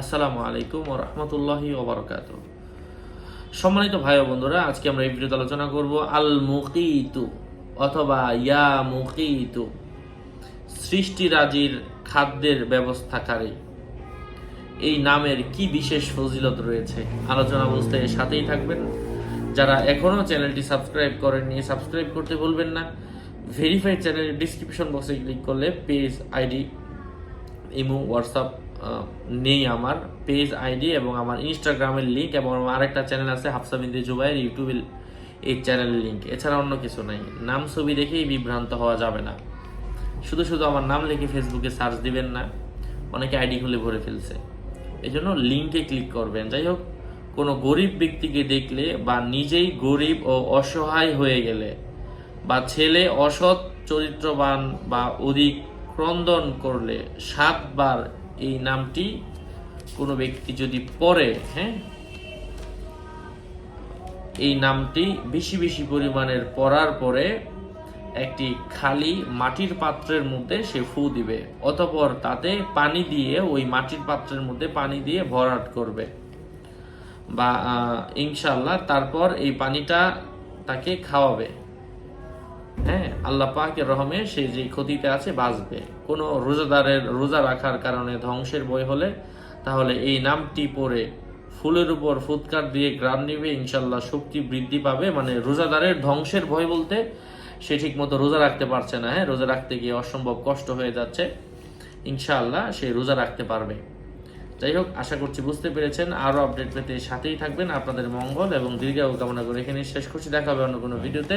আসসালামু আলাইকুম ও রহমতুল্লাহি ওবরকাত সম্মানিত ভাই বন্ধুরা, আজকে আমরা এই ভিডিওতে আলোচনা করব আল মুকিতু অথবা ইয়া মুকিতু সৃষ্টিরাজির খাদ্যের ব্যবস্থাকারী। এই নামের কি বিশেষ ফজিলত রয়েছে? আলোচনা বুঝতে সাথেই থাকবেন। যারা এখনও চ্যানেলটি সাবস্ক্রাইব করেননি, সাবস্ক্রাইব করতে ভুলবেন না। ভেরিফাইড চ্যানেলের ডিসক্রিপশন বক্সে ক্লিক করলে পেজ আইডি, ইমো হোয়াটসঅ্যাপ নেই আমার পেজ আইডি এবং আমার ইনস্টাগ্রামের লিঙ্ক এবং আমার আরেকটা চ্যানেল আছে হাফসা বিন্দি জুবাইয়ের ইউটিউবের এই চ্যানেলের লিঙ্ক এছাড়া অন্য কিছু নাই। নাম ছবি দেখেই বিভ্রান্ত হওয়া যাবে না। শুধু শুধু আমার নাম লিখে ফেসবুকে সার্চ দিবেন না। অনেকে আইডি খুলে ভরে ফেলছে। এই জন্য লিঙ্কে ক্লিক করবেন। যাই হোক, কোনো গরিব ব্যক্তিকে দেখলে বা নিজেই গরিব ও অসহায় হয়ে গেলে বা ছেলে অসৎ, চরিত্রবান বা অধিক ক্রন্দন করলে সাতবার এই নামটি কোনো ব্যক্তি যদি পড়ে হ্যাঁ এই নামটি বেশি বেশি পরিমাণের পড়ার পরে একটি খালি মাটির পাত্রের মধ্যে সে ফু দিবে, অতপর তাতে পানি দিয়ে ওই মাটির পাত্রের মধ্যে পানি দিয়ে ভরাট করবে। বা ইনশাল্লাহ তারপর এই পানিটা তাকে খাওয়াবে। হ্যাঁ আল্লাহ পাকের রহমে সে যে ক্ষতিতে আছে বাঁচবে। কোনো রোজাদারের রোজা রাখার কারণে ধ্বংসের বই হলে তাহলে এই নামটি পড়ে ফুলের উপর ফুৎকার দিয়ে গ্রাম নিবে, ইনশাল্লাহ শক্তি বৃদ্ধি পাবে। মানে রোজাদারের ধ্বংসের ভয় বলতে সে ঠিক মতো রোজা রাখতে পারছে না হ্যাঁ রোজা রাখতে গিয়ে অসম্ভব কষ্ট হয়ে যাচ্ছে। ইনশাআল্লাহ সে রোজা রাখতে পারবে। যাই হোক, আশা করছি বুঝতে পেরেছেন। আরও আপডেট পেতে সাথেই থাকবেন আপনাদের মঙ্গল এবং দীর্ঘায়ু কামনা করে এখানে শেষ করছি। দেখা হবে অন্য কোনো ভিডিওতে।